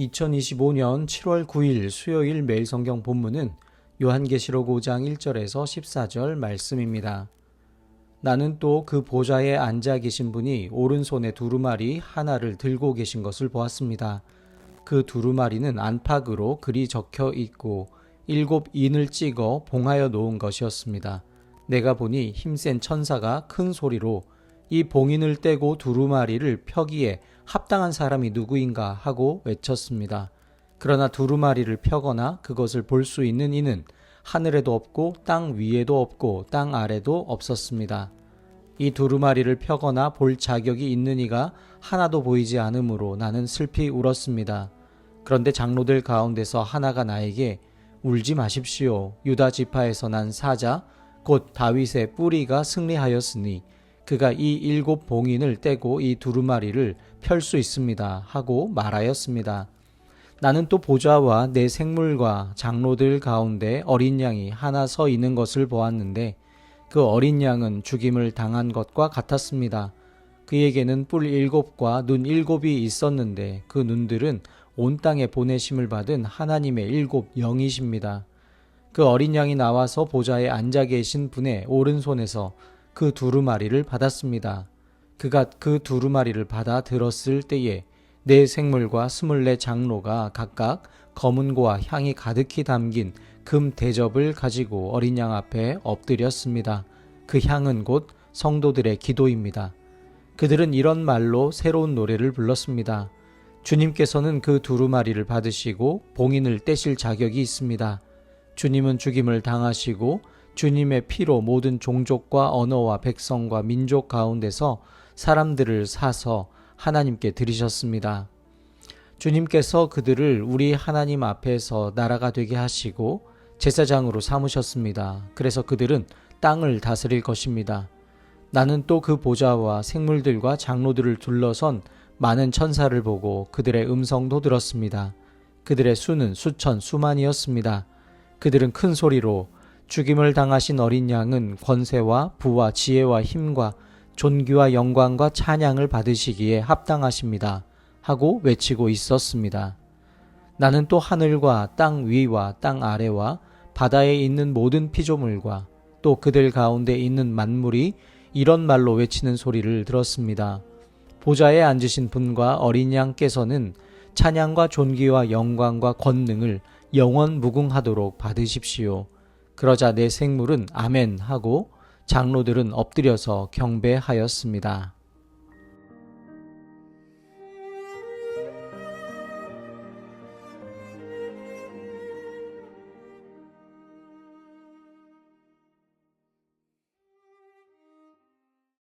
2025년 7월 9일 수요일 매일 성경 본문은 요한계시록 5장 1절에서 14절 말씀입니다. 나는 또 그 보좌에 앉아 계신 분이 오른손에 두루마리 하나를 들고 계신 것을 보았습니다. 그 두루마리는 안팎으로 글이 적혀 있고 일곱 인을 찍어 봉하여 놓은 것이었습니다. 내가 보니 힘센 천사가 큰 소리로 이 봉인을 떼고 두루마리를 펴기에 합당한 사람이 누구인가 하고 외쳤습니다. 그러나 두루마리를 펴거나 그것을 볼 수 있는 이는 하늘에도 없고 땅 위에도 없고 땅 아래도 없었습니다. 이 두루마리를 펴거나 볼 자격이 있는 이가 하나도 보이지 않으므로 나는 슬피 울었습니다. 그런데 장로들 가운데서 하나가 나에게 울지 마십시오. 유다 지파에서 난 사자 곧 다윗의 뿌리가 승리하였으니 그가 이 일곱 봉인을 떼고 이 두루마리를 펼 수 있습니다. 하고 말하였습니다. 나는 또 보좌와 내 생물과 장로들 가운데 어린 양이 하나 서 있는 것을 보았는데 그 어린 양은 죽임을 당한 것과 같았습니다. 그에게는 뿔 일곱과 눈 일곱이 있었는데 그 눈들은 온 땅에 보내심을 받은 하나님의 일곱 영이십니다. 그 어린 양이 나와서 보좌에 앉아 계신 분의 오른손에서 그 두루마리를 받았습니다. 그가 그 두루마리를 받아 들었을 때에 네 생물과 스물네 장로가 각각 검은고와 향이 가득히 담긴 금 대접을 가지고 어린 양 앞에 엎드렸습니다. 그 향은 곧 성도들의 기도입니다. 그들은 이런 말로 새로운 노래를 불렀습니다. 주님께서는 그 두루마리를 받으시고 봉인을 떼실 자격이 있습니다. 주님은 죽임을 당하시고 주님의 피로 모든 종족과 언어와 백성과 민족 가운데서 사람들을 사서 하나님께 드리셨습니다. 주님께서 그들을 우리 하나님 앞에서 나라가 되게 하시고 제사장으로 삼으셨습니다. 그래서 그들은 땅을 다스릴 것입니다. 나는 또 그 보좌와 생물들과 장로들을 둘러선 많은 천사를 보고 그들의 음성도 들었습니다. 그들의 수는 수천 수만이었습니다. 그들은 큰 소리로 죽임을 당하신 어린 양은 권세와 부와 지혜와 힘과 존귀와 영광과 찬양을 받으시기에 합당하십니다. 하고 외치고 있었습니다. 나는 또 하늘과 땅 위와 땅 아래와 바다에 있는 모든 피조물과 또 그들 가운데 있는 만물이 이런 말로 외치는 소리를 들었습니다. 보좌에 앉으신 분과 어린 양께서는 찬양과 존귀와 영광과 권능을 영원 무궁하도록 받으십시오. 그러자 내 생물은 아멘 하고 장로들은 엎드려서 경배하였습니다.